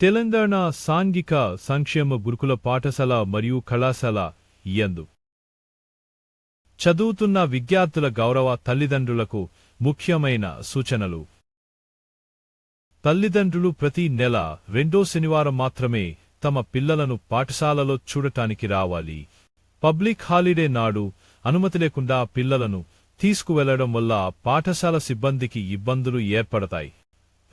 తెలంగాణ సాంఘిక సంక్షేమ గురుకుల పాఠశాల మరియు కళాశాల ఎందు చదువుతున్న విద్యార్థుల గౌరవ తల్లిదండ్రులకు ముఖ్యమైన సూచనలు. తల్లిదండ్రులు ప్రతి నెల రెండో శనివారం మాత్రమే తమ పిల్లలను పాఠశాలలో చూడటానికి రావాలి. పబ్లిక్ హాలిడే నాడు అనుమతి లేకుండా పిల్లలను తీసుకువెళ్ళడం వల్ల పాఠశాల సిబ్బందికి ఇబ్బందులు ఏర్పడతాయి.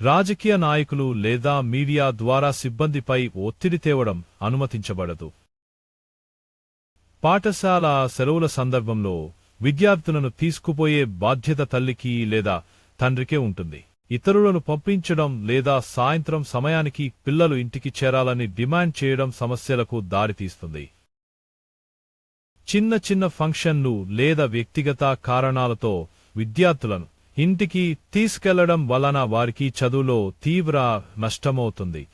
రాజకీయ నాయకులు లేదా మీడియా ద్వారా సిబ్బందిపై ఒత్తిడి తేవడం అనుమతించబడదు. పాఠశాల సెలవుల సందర్భంలో విద్యార్థులను తీసుకుపోయే బాధ్యత తల్లికి లేదా తండ్రికే ఉంటుంది. ఇతరులను పంపించడం లేదా సాయంత్రం సమయానికి పిల్లలు ఇంటికి చేరాలని డిమాండ్ చేయడం సమస్యలకు దారితీస్తుంది. చిన్న చిన్న ఫంక్షన్లు లేదా వ్యక్తిగత కారణాలతో విద్యార్థులను ఇంటికి తీసుకెళ్ళడం వలన వారికి చదువులో తీవ్ర నష్టమవుతుంది.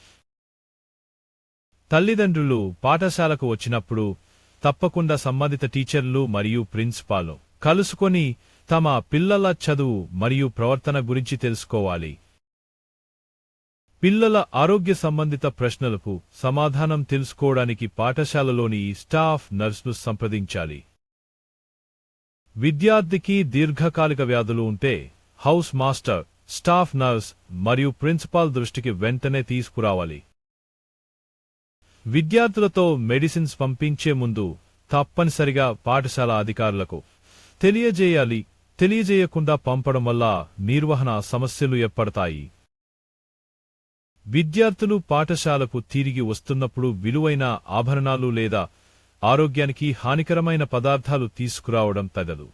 తల్లిదండ్రులు పాఠశాలకు వచ్చినప్పుడు తప్పకుండా సంబంధిత టీచర్లు మరియు ప్రిన్సిపాలు కలుసుకొని తమ పిల్లల చదువు మరియు ప్రవర్తన గురించి తెలుసుకోవాలి. పిల్లల ఆరోగ్య సంబంధిత ప్రశ్నలకు సమాధానం తెలుసుకోవడానికి పాఠశాలలోని స్టాఫ్ నర్సును సంప్రదించాలి. విద్యార్థికి దీర్ఘకాలిక వ్యాధులు ఉంటే హౌస్ మాస్టర్ స్టాఫ్ నర్స్ మరియు ప్రిన్సిపాల్ దృష్టికి వెంటనే తీసుకురావాలి. విద్యార్థులతో మెడిసిన్స్ పంపించే ముందు తప్పనిసరిగా పాఠశాల అధికారులకు తెలియజేయాలి. తెలియజేయకుండా పంపడం వల్ల నిర్వహణ సమస్యలు ఏర్పడతాయి. విద్యార్థులు పాఠశాలకు తిరిగి వస్తున్నప్పుడు విలువైన ఆభరణాలు లేదా ఆరోగ్యానికి హానికరమైన పదార్థాలు తీసుకురావడం తగదు.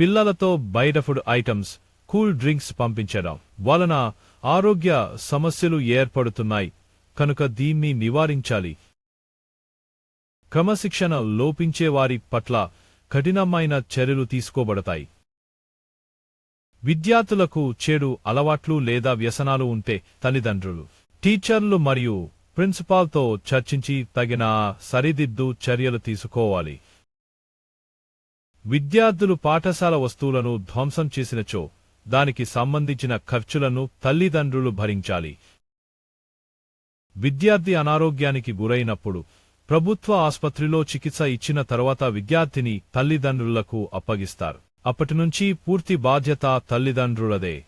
పిల్లలతో బయట ఫుడ్ ఐటమ్స్ కూల్ డ్రింక్స్ పంపించడం వలన ఆరోగ్య సమస్యలు ఏర్పడుతున్నాయి. కనుక దీన్ని నివారించాలి. క్రమశిక్షణ లోపించే వారి పట్ల కఠినమైన చర్యలు తీసుకోబడతాయి. విద్యార్థులకు చెడు అలవాట్లు లేదా వ్యసనాలు ఉంటే తల్లిదండ్రులు టీచర్లు మరియు ప్రిన్సిపాల్తో చర్చించి తగిన సరిదిద్దు చర్యలు తీసుకోవాలి. విద్యార్థులు పాఠశాల వస్తువులను ధ్వంసం చేసినచో దానికి సంబంధించిన ఖర్చులను తల్లిదండ్రులు భరించాలి. విద్యార్థి అనారోగ్యానికి గురైనప్పుడు ప్రభుత్వ ఆసుపత్రిలో చికిత్స ఇచ్చిన తర్వాత విద్యార్థిని తల్లిదండ్రులకు అప్పగిస్తారు. అప్పటినుంచి పూర్తి బాధ్యత తల్లిదండ్రులదే.